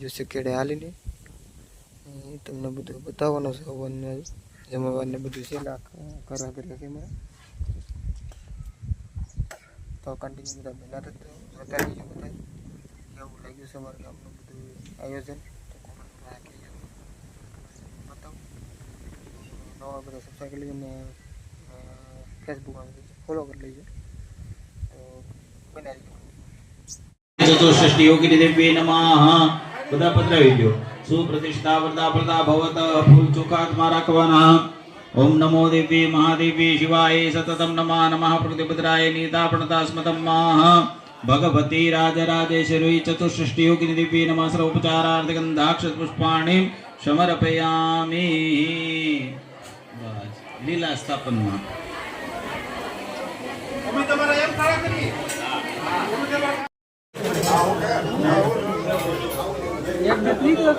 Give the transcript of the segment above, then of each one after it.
જ્યુસે કેડે હાલીને એ તમને બધું બતાવવાનું છે હવનને જમવાને બધું છે લાખ કરવા કર્યા છે મારે તો કન્ટિન્યુ બધા મહેનત જ બતાવી જો બધા કેવું લાગ્યું છે અમારા ગામનું બધું આયોજન તો કોમેન્ટમાં રાખી બતાવો નવા બધા સબસ્ક્રાઈબ કરી લેજો ને ફેસબુકમાં ફોલો કરી લેજો તો બનાવી ચતુષ્ષષ્ટિ યોગિની દેવી નમઃ બધા પધરાવી દો સુપ્રતિષ્ઠા વરદા પ્રદા ભવત ફૂલ ચોખાતમાં રાખવાના ઓમ નમો દેવી મહાદેવી શિવાય સતતમ નમઃ નમઃ પ્રતિભદ્રાય નીતા પ્રણતાસ્મતમ મહ ભગવતી રાજરાજેશ્વરી ચતુષ્ષષ્ટિ યોગિની દેવી નમઃ સર્વોપચારાર્થ ગંધાક્ષ પુષ્પાણિ સમર્પયામિ બસ લીલા સ્થાપનમાં અમે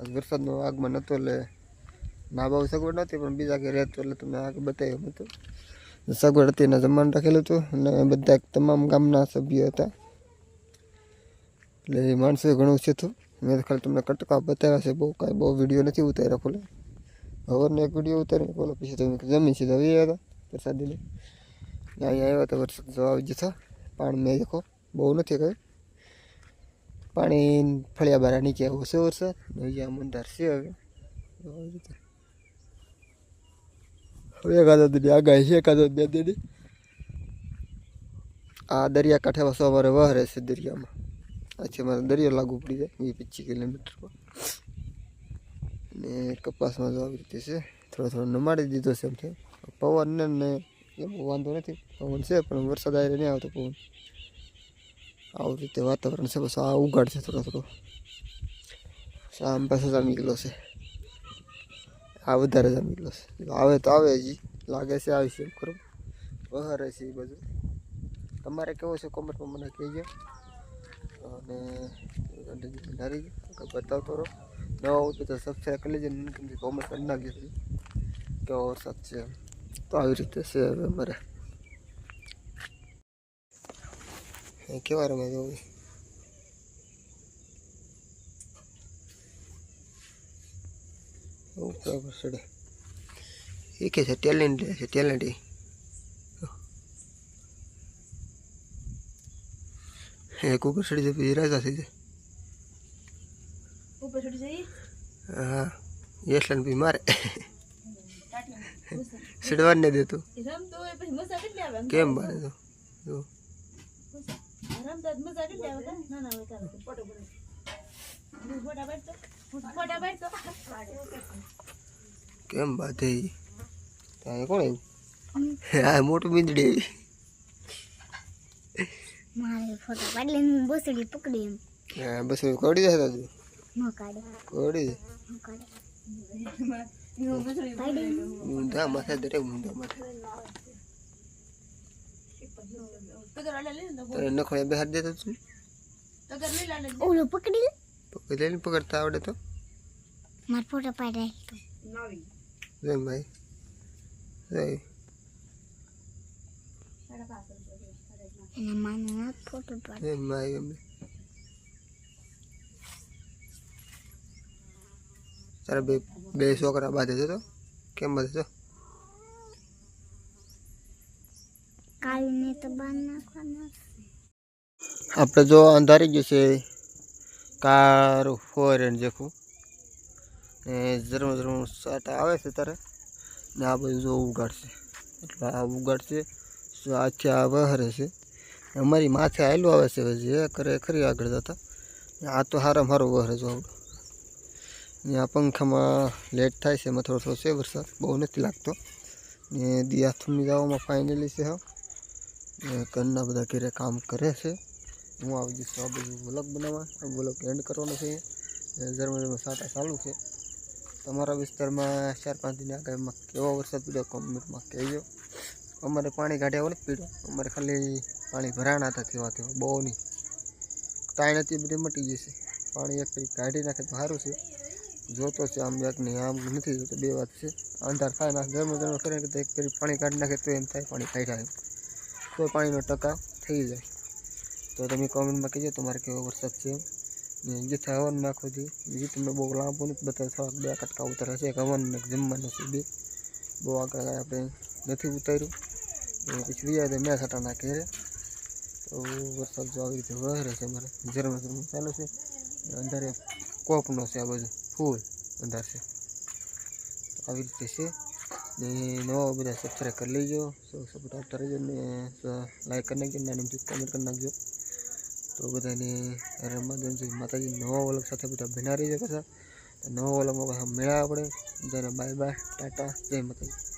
આજ વરસાદનું આગમન નહોતું એટલે ના બહુ સગવડ નહોતી પણ બીજા કે રહેતું એટલે તમને આગળ બતાવ્યું હતું સગવડ હતી એના જમવાનું રાખેલું હતું અને બધા તમામ ગામના સભ્યો હતા એટલે એ માણસો ઘણું છે હતું મેં તો ખાલી તમને કટકા બતાવ્યા છે બહુ કાંઈ બહુ વિડીયો નથી ઉતાર્યા ફૂલે હવરનો એક વિડીયો ઉતારીને બોલો પછી તમે જમીન સીધા આવી હતા પ્રસાદીને અહીંયા આવ્યા તો વરસાદ જો આવી જતો પાણી મેં દેખો બહુ નથી કહ્યું પાણી ફળિયા બારા નીચે ઓછો વરસાદ ને અહીંયા મંદાર છે હવે. હવે એકાદો દીની આગાહી છે, એકાદો બે દીની આ દરિયા કાંઠે પાછો અમારે વહરે છે દરિયામાં. પછી અમારે દરિયો લાગુ પડી જાય વીસ પચીસ કિલોમીટરમાં ને કપાસમાં જો આવી રીતે છે, થોડો થોડો નમાડી દીધો છે એમ પવન ને એમ વાંધો નથી, પવન છે, પણ વરસાદ આવી નહીં આવતો પવન. આવું રીતે વાતાવરણ છે બસ આ ઉગાડ છે થોડો થોડો આમ પાસે જામી ગયેલો છે આ વધારે જામી ગયેલો છે આવે તો આવે હજી લાગે છે આવી છે ખરું વહારે છે એ બધું તમારે કેવો છે કોમેન્ટમાં મને કહેજો અને ધારી બતાવતો રહો નવા આવું તો સબસ્ક્રાઈબ કરી લેજો કોમેન્ટ કરી નાખજો કેવો વરસાદ છે. તો આવી રીતે છે હવે અમારે એ કેવા રમે જોવું ઉપર સડે એ કે છે ટેલેન્ટ છે ટેલેન્ટ એક ઉપર સડી જાય પછી રાજા થઈ જાય. ઉપર ચડી જઈએ હા યશલાન બી મારે. સીડવા નહીં દેતું. કેમ મારે તો? જો રમતા જ મજા કેટલી આવે કાં? ના ના હોય ફોટો પડે ફોટા પાડતો ફોટા પાડતો કેમ બાત? ત્યાં કોણ આવ્યું? હા મોટું મીંદડી આવી. મારે ફોટો પાડી લઈને હું બસડી પકડી એમ. હા બસ હવે કોડી જાય તાજુ? ન કાઢે. કોડી જાય ન કાઢે. ઊંધા માથે દરે ઊંધા માથે. તગર વાળા લઈને તો તને નખોડે બેહાર દેતો તું તગર લઈ લાલે ઓલો પકડી લે પકડી લઈને પકડતા આવડે તો મારે ફોટો પાડી જય ભાઈ જય એના માને ના ફોટો પાડી જય ભાઈ એમ તારા બે બે છોકરા બાંધે છે તો કેમ બાંધે છો આપણે જો અંધારી ગયું છે, કાર ફોરેન જેખું. ને ઝરમ ઝરમ સાટા આવે છે ત્યારે ને આ બધું જો ઉગાડશે. એટલે આ ઉગાડશે આખી આ વહરે છે. અમારી માથે આયલું આવે છે જે કરે ખરી આગળ જતા. આ તો હારામાં મારો વહરે જો ને આ પંખામાં લેટ થાય છે, એમાં થોડો થોડો છે વરસાદ. બહુ નથી લાગતો. ને દિયા થૂમી જવામાં ફાઇનલી છે હા ઘરના બધા ઘેરે કામ કરે છે. હું આવી જઈશ આ બધું વ્લોગ બનાવવા. આ વ્લોગ એન્ડ કરવાનો છે. જરમાં ઝરમર સાટા ચાલુ છે. તમારા વિસ્તારમાં ચાર પાંચ દિન આગળમાં કેવો વરસાદ પડ્યો કોમેન્ટમાં કહેજો. અમારે પાણી કાઢ્યા વળી પીડ્યો. અમારે ખાલી પાણી ભરાણા હતા તેવા તેવા બહુ નહીં. ટાઈન હતી બધી મટી જશે. પાણી એક કાઢી નાખે તો સારું છે. જોતો છે આમ એક નહીં આમ નથી જોતો, બે વાત છે. અંધાર થાય ના ગરમ ગરમ કરે તો એક ફરી પાણી કાઢી નાખે તો એમ થાય, પાણી એમ તો પાણીનો ટકા થઈ જાય. તો તમે કોમેન્ટમાં કહેજો તમારે કેવો વરસાદ છે એમ ને જે હવનમાં આખો દી જે તમને બહુ લાંબુ નથી બતાવે થોડાક બે કટકા ઉતારે છે એક હવન ને એક જમવાનું છે બે બહુ આગળ આપણે નથી ઉતાર્યું તો પછી વિયા તો મેં સટાના ઘેરે તો વરસાદ જો આવી રીતે વહરે છે અમારે ઝરમ ઝરમ ચાલુ છે ને અંધારે કોપનો છે આ બધું ફૂલ અંધાર છે તો આવી રીતે છે ને નવા બધા સબસ્ક્રાઈબ કરી લેજો સૌ સપોર્ટ આપતા રહેજો ને લાઈક કરી નાખજો નાની કોમેન્ટ કરી નાખજો તો બધાને રમાદન જય માતાજી નવા વલક સાથે બધા ભેના રહી તો નવા વલકમાં પાછા મેળા આપણે. બધાને બાય બાય ટાટા, જય માતાજી.